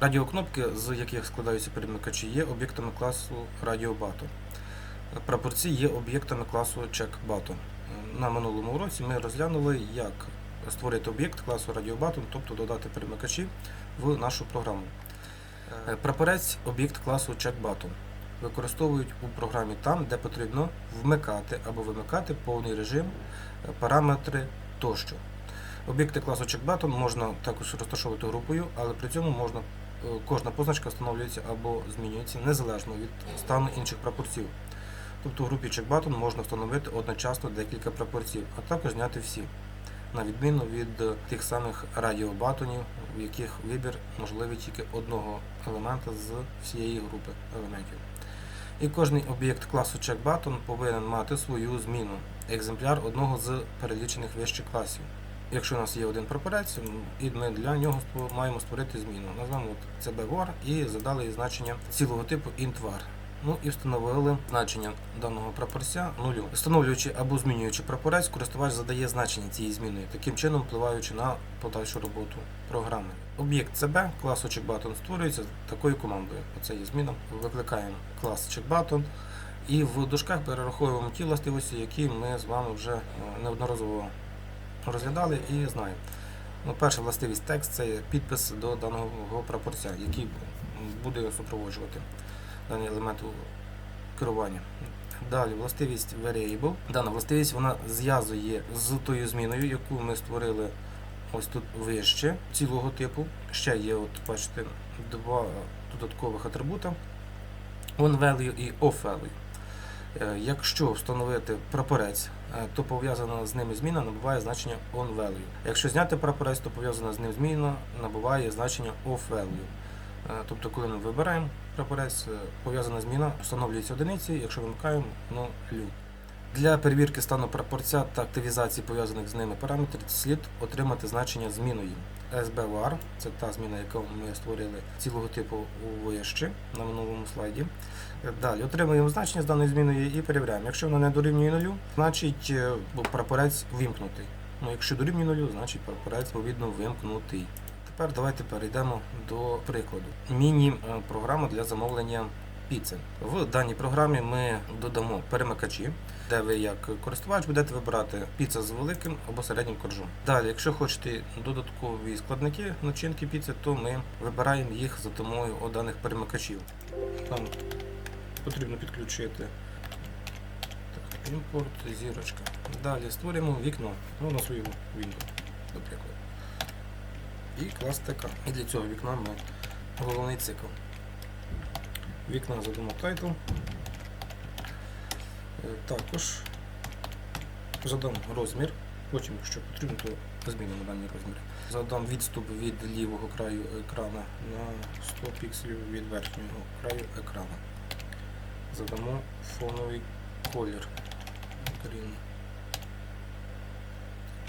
Радіокнопки, з яких складаються перемикачі, є об'єктами класу RadioButton. Прапорці є об'єктами класу CheckButton. На минулому уроці ми розглянули, як створити об'єкт класу RadioButton, тобто додати перемикачі в нашу програму. Е, Прапорець об'єкт класу CheckButton. Використовують у програмі там, де потрібно вмикати або вимикати повний режим, е, параметри тощо. Об'єкти класу CheckButton можна також розташовувати групою, але при цьому можна, кожна позначка встановлюється або змінюється незалежно від стану інших прапорців. Тобто в групі CheckButton можна встановити одночасно декілька прапорців, а також зняти всі, на відміну від е, тих самих радіобатонів, в яких вибір можливий тільки одного елемента з всієї групи елементів. І кожний об'єкт класу CheckButton повинен мати свою зміну, екземпляр одного з перелічених вище класів. Якщо у нас є один прапорець, і ми для нього маємо створити зміну. Назвемо от CBVAR і задали їй значення цілого типу intvar. Ну і встановили значення даного прапорця нулю. Встановлюючи або змінюючи прапорець, користувач задає значення цієї зміни, таким чином впливаючи на подальшу роботу програми. Об'єкт CB класу CheckButton створюється такою командою. Оце є зміна. Викликаємо клас CheckButton і в дужках перераховуємо ті властивості, які ми з вами вже е, неодноразово розглядали і знаємо. Ну, перша властивість текст це підпис до даного прапорця, який буде супроводжувати дані елементи керування. Далі властивість variable. Дана властивість вона зв'язує з тою зміною, яку ми створили ось тут вище цілого типу. Ще є, от бачите, два додаткових атрибута onValue і offValue. Е, Якщо встановити прапорець, е, то пов'язана з ними зміна набуває значення onValue. Якщо зняти прапорець, то пов'язана з ним зміна набуває значення offValue. Е, Тобто, коли ми вибираємо прапорець, е, пов'язана зміна встановлюється одиниці, якщо вимикаємо нулю. Для перевірки стану прапорця та активізації пов'язаних з ними параметрів слід отримати значення зміною. SBVAR – це та зміна, яку ми створили цілого типу у вище на минулому слайді. Е, Далі отримуємо значення з даною зміною і перевіряємо. Якщо воно не дорівнює нулю, значить е, прапорець вимкнутий. Ну, якщо дорівнює нулю, значить прапорець відповідно вимкнутий. Тепер давайте перейдемо до прикладу. Міні-програма для замовлення піци. В даній програмі ми додамо перемикачі, де ви як користувач будете вибирати піца з великим або середнім коржом. Далі, якщо хочете додаткові складники начинки піци, то ми вибираємо їх за допомогою даних перемикачів. Там потрібно підключити так, імпорт, зірочка. Далі створюємо вікно ну, на свою Windows, наприклад. І клас ТК. І для цього вікна ми головний цикл. Вікна задамо title. Е, Також задам розмір. Потім, якщо потрібно, то змінимо даний розмір. Задам відступ від лівого краю екрана на 100 пікселів від верхнього краю екрана. Задамо фоновий колір.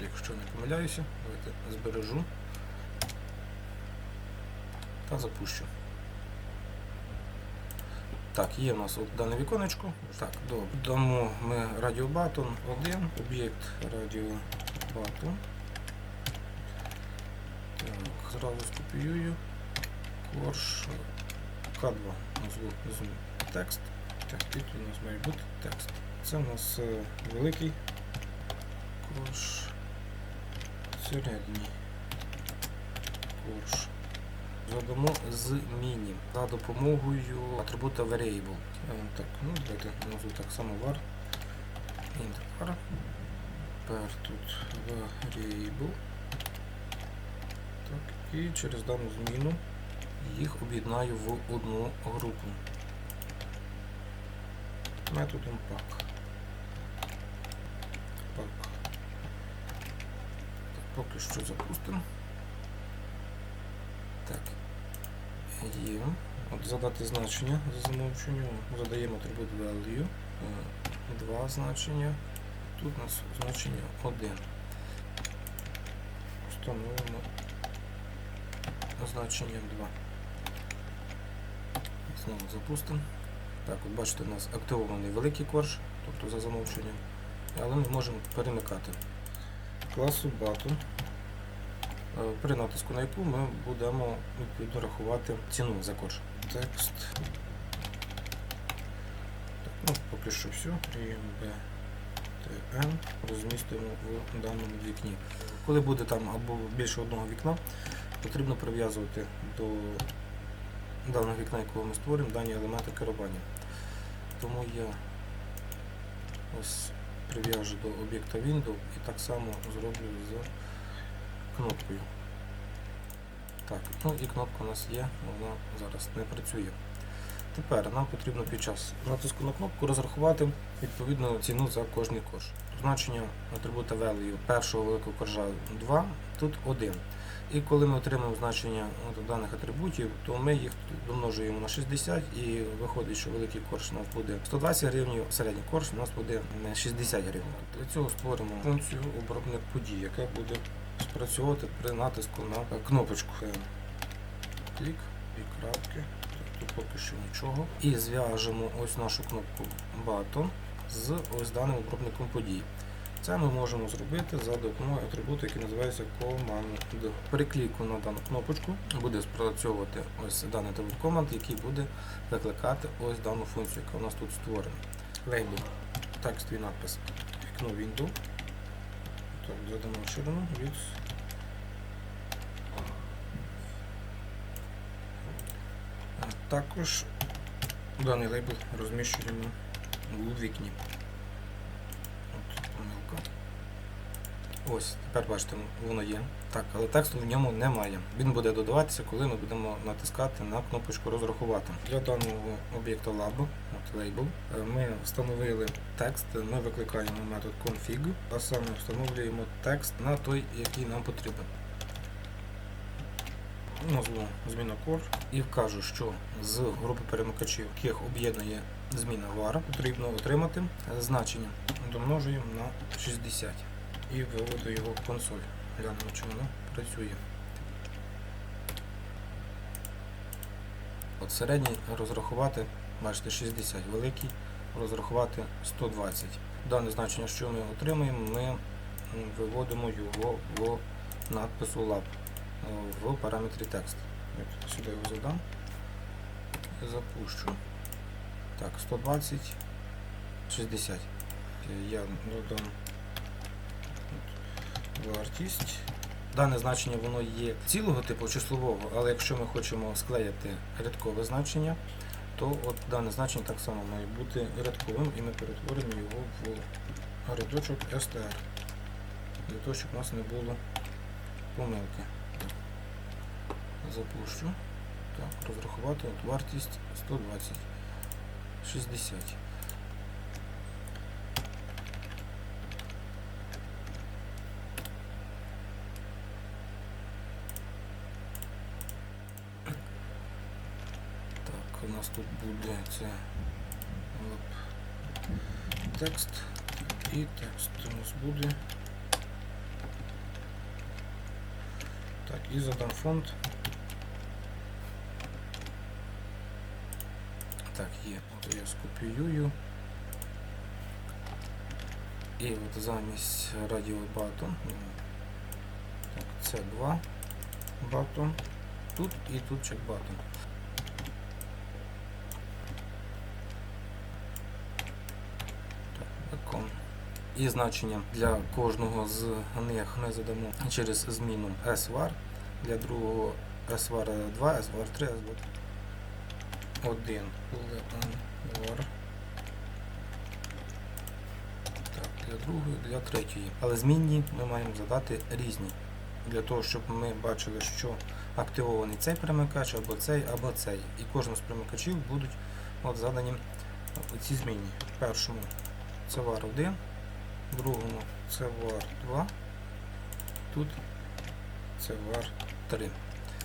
Якщо не помиляюся, давайте збережу та запущу. Так, є в нас от дане віконечко. Так, добре. Ми радіобатон 1, об'єкт радіобатон. Так, зразу скопіюю. Корж К2 назву назву текст. Так, тут у нас має бути текст. Це у нас е, великий корж. Середній корж задамо зміні за допомогою атрибута variable. Так, ну давайте назву так само var. var. Тепер тут variable. Так, і через дану зміну їх об'єднаю в одну групу. Методом pack. Pack. Так, поки що запустимо. Так. Є. От задати значення за замовченням. Задаємо атрибут value. Е, Два значення. Тут у нас значення 1. Встановимо значення 2. Знову запустимо. Так, от бачите, у нас активований великий корж, тобто за замовченням. Але ми можемо перемикати. Класу button при натиску на яку ми будемо відповідно рахувати ціну за корж. Текст. Так, ну, поки що все. ТН розмістимо в даному вікні. Коли буде там або більше одного вікна, потрібно прив'язувати до даного вікна, якого ми створимо, дані елементи керування. Тому я ось прив'яжу до об'єкта Window і так само зроблю з кнопкою. Так, ну і кнопка у нас є, вона зараз не працює. Тепер нам потрібно під час натиску на кнопку розрахувати відповідну ціну за кожний корж. Значення атрибута value першого великого коржа 2, тут 1. І коли ми отримаємо значення от даних атрибутів, то ми їх домножуємо на 60 і виходить, що великий корж у нас буде 120 гривень, середній корж у нас буде 60 гривень. Для цього створимо функцію обробник подій, яка буде спрацьовувати при натиску на кнопочку. Клік і крапки. Тут поки що нічого. І зв'яжемо ось нашу кнопку Button з ось даним обробником подій. Це ми можемо зробити за допомогою атрибуту, який називається Command. При кліку на дану кнопочку буде спрацьовувати ось даний атрибут Command, який буде викликати ось дану функцію, яка у нас тут створена. Лейбл, текстовий надпис, вікно Window. Так, задамо ширину від Також даний лейбл розміщуємо у вікні. От помилка. Ось, тепер бачите, воно є. Так, але тексту в ньому немає. Він буде додаватися, коли ми будемо натискати на кнопочку розрахувати. Для даного об'єкта lab, от label, е, ми встановили текст, ми викликаємо метод config, а саме встановлюємо текст на той, який нам потрібен. Назву зміна core і вкажу, що з групи перемикачів, яких об'єднує зміна var, потрібно отримати значення. Домножуємо на 60 і виводу його в консоль. Глянемо, чи воно працює. От середній розрахувати, бачите, 60, великий розрахувати 120. Дане значення, що ми отримаємо, ми виводимо його в надпису lab в параметрі текст. Сюди його задам і запущу. Так, 120, 60. Я додам вартість. Дане значення воно є цілого типу числового, але якщо ми хочемо склеїти рядкове значення, то от дане значення так само має бути рядковим і ми перетворимо його в рядочок str. Для того, щоб у нас не було помилки. Запущу. Так, розрахувати от вартість 120. 60. Так, у нас тут буде це текст і текст у нас буде. Так, і задам фонд. Так, є. От я скопіюю. І от замість радіо батон. Так, це 2 батон. Тут і тут чек батон. Так, бекон. І значення для кожного з них ми задамо через зміну SVAR. Для другого SVAR 2, SVAR 3, SVAR 1 var. Так, для другої, для третьої. Але змінні ми маємо задати різні. Для того, щоб ми бачили, що активований цей перемикач, або цей, або цей. І кожному з перемикачів будуть от задані ці змінні. Першому це var 1, другому це var 2, тут це var 3.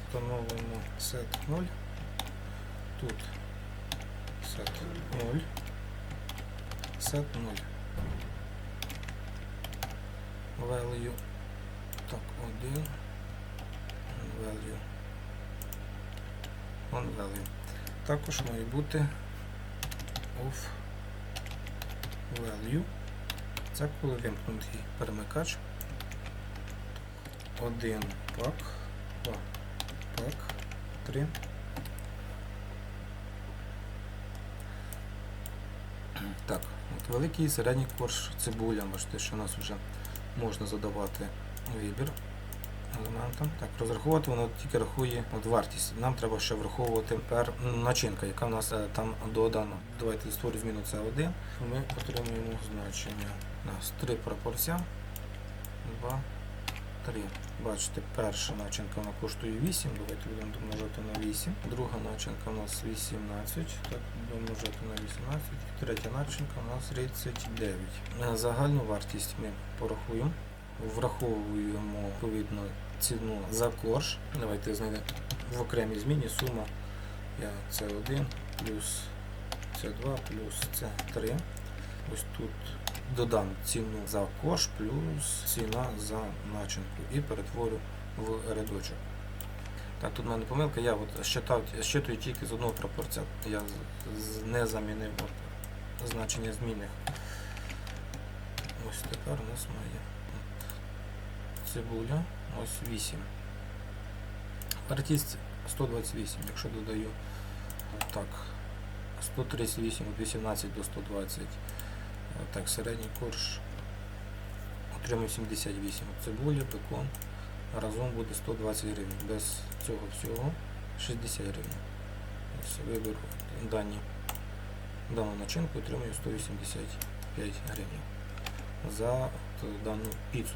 Встановимо set 0. Тут set 0. Set 0. Value. Так, 1. Value. On value. Також має бути of value. Це коли вимкнутий перемикач. один пак, два пак, три. Так, от великий і середній корж цибуля. Бачите, що у нас вже можна задавати вибір елементам. Так, розраховувати воно тільки рахує от вартість. Нам треба ще враховувати тепер начинка, яка в нас е, там додана. Давайте створю зміну C1. Ми отримуємо значення. У нас три пропорція. 2, 3. Бачите, перша начинка вона коштує 8. Давайте будемо домножати на 8. Друга начинка у нас 18. Так, домножати на 18. Третя начинка у нас 39. Е, Загальну вартість ми порахуємо. Враховуємо відповідно ціну за корж. Давайте знайдемо в окремій зміні сума я С1 плюс С2 плюс С3. Ось тут додам ціну за корж плюс ціна за начинку і перетворю в рядочок. Так, тут в мене помилка, я от щитав, щитую тільки з одного пропорція. Я не замінив значення змінних. Ось тепер у нас має цибуля, ось 8. Вартість 128, якщо додаю так, 138 від 18 до 120. Так, середній корж отримую 78. Цибуля, бекон. Разом буде 120 гривень. Без цього всього 60 гривень. Ось виберу дані, дану начинку отримую 185 гривень за дану піцу.